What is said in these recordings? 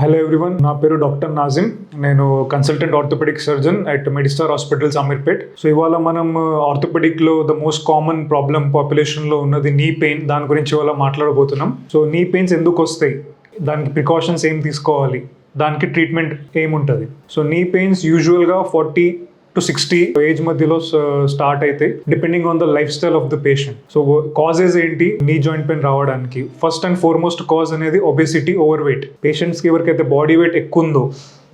Hello everyone నా పేరు doctor Nazim. నేను consultant orthopaedic surgeon at Medistar hospitals Ameerpet so ఇవాళ మనం ఆర్థోపెడిక్లో ద మోస్ట్ కామన్ ప్రాబ్లమ్ పాపులేషన్లో ఉన్నది నీ పెయిన్ దాని గురించి ఇవాళ మాట్లాడబోతున్నాం. సో నీ పెయిన్స్ ఎందుకు వస్తాయి? దానికి ప్రికాషన్స్ ఏం తీసుకోవాలి? దానికి ట్రీట్మెంట్ ఏముంటుంది? సో నీ పెయిన్స్ యూజువల్గా ఫార్టీ టు సిక్స్టీ ఏజ్ మధ్యలో స్టార్ట్ అయితే depending on the life style of the patient so causes ఏంటి? నీ జాయింట్ పెయిన్ రావడానికి. ఫస్ట్ అండ్ ఫార్మోస్ట్ కాజ్ అనేది ఒబేసిటీ ఓవర్ వెయిట్ పేషెంట్స్కి ఎవరికైతే బాడీ వెయిట్ ఎక్కువ ఉందో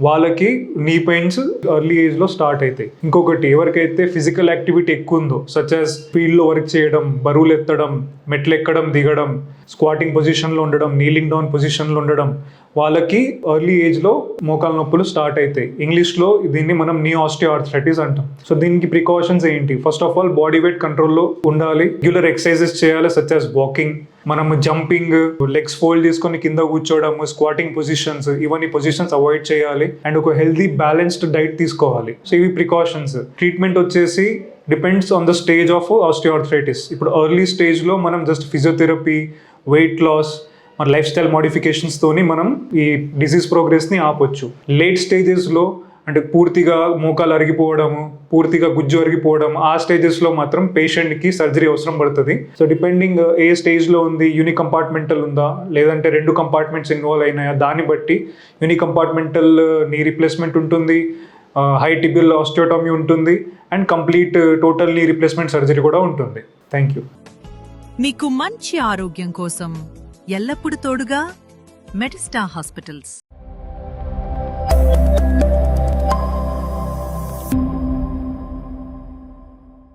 వాళ్ళకి నీ పెయిన్స్ ఎర్లీ ఏజ్లో స్టార్ట్ అవుతాయి ఇంకొకటి ఎవరికైతే ఫిజికల్ యాక్టివిటీ ఎక్కువ ఉందో సచ్ యాజ్ ఫీల్డ్లో వర్క్ చేయడం బరువులు ఎత్తడం మెట్లు ఎక్కడం దిగడం స్క్వాటింగ్ పొజిషన్లో ఉండడం నీలింగ్ డౌన్ పొజిషన్లో ఉండడం వాళ్ళకి ఎర్లీ ఏజ్లో మోకాల నొప్పులు స్టార్ట్ అవుతాయి ఇంగ్లీష్లో దీన్ని మనం నీ ఆర్థరైటిస్ అంటాం. సో దీనికి ప్రికాషన్స్ ఏంటి? First of all body weight కంట్రోల్లో ఉండాలి. రెగ్యులర్ ఎక్సర్సైజెస్ చేయాలి సచ్ యాజ్ వాకింగ్ మనం జంపింగ్ లెగ్స్ ఫోల్డ్ చేసుకొని కింద కూర్చోవడం స్క్వాటింగ్ పొజిషన్స్ ఇవన్నీ పొజిషన్స్ అవాయిడ్ చేయాలి. అండ్ ఒక హెల్దీ బ్యాలెన్స్డ్ డైట్ తీసుకోవాలి. సో ఇవి ప్రికాషన్స్ ట్రీట్మెంట్ వచ్చేసి depends on the stage of osteoarthritis ఇప్పుడు ఎర్లీ స్టేజ్లో మనం జస్ట్ ఫిజియోథెరపీ వెయిట్ లాస్ మన లైఫ్ స్టైల్ మోడిఫికేషన్స్తోని మనం ఈ డిసీజ్ ప్రోగ్రెస్ని ఆపొచ్చు. లేట్ స్టేజెస్లో అంటే పూర్తిగా మోకాలు అరిగిపోవడము పూర్తిగా గుజ్జు అరిగిపోవడం ఆ స్టేజెస్లో మాత్రం పేషెంట్కి సర్జరీ అవసరం పడుతుంది. సో డిపెండింగ్ ఏ స్టేజ్లో ఉంది యూని కంపార్ట్మెంటల్ ఉందా లేదంటే రెండు కంపార్ట్మెంట్స్ ఇన్వాల్వ్ అయినాయా దాన్ని బట్టి యూని కంపార్ట్మెంటల్ నీ రీప్లేస్మెంట్ ఉంటుంది హై టిబిల్ ఆస్టియోటమీ ఉంటుంది and complete total knee replacement surgery కూడా ఉంటుంది. థ్యాంక్ యూ మీకు మంచి ఆరోగ్యం కోసం ఎల్లప్పుడూ తోడుగా మెడిస్టా హాస్పిటల్స్.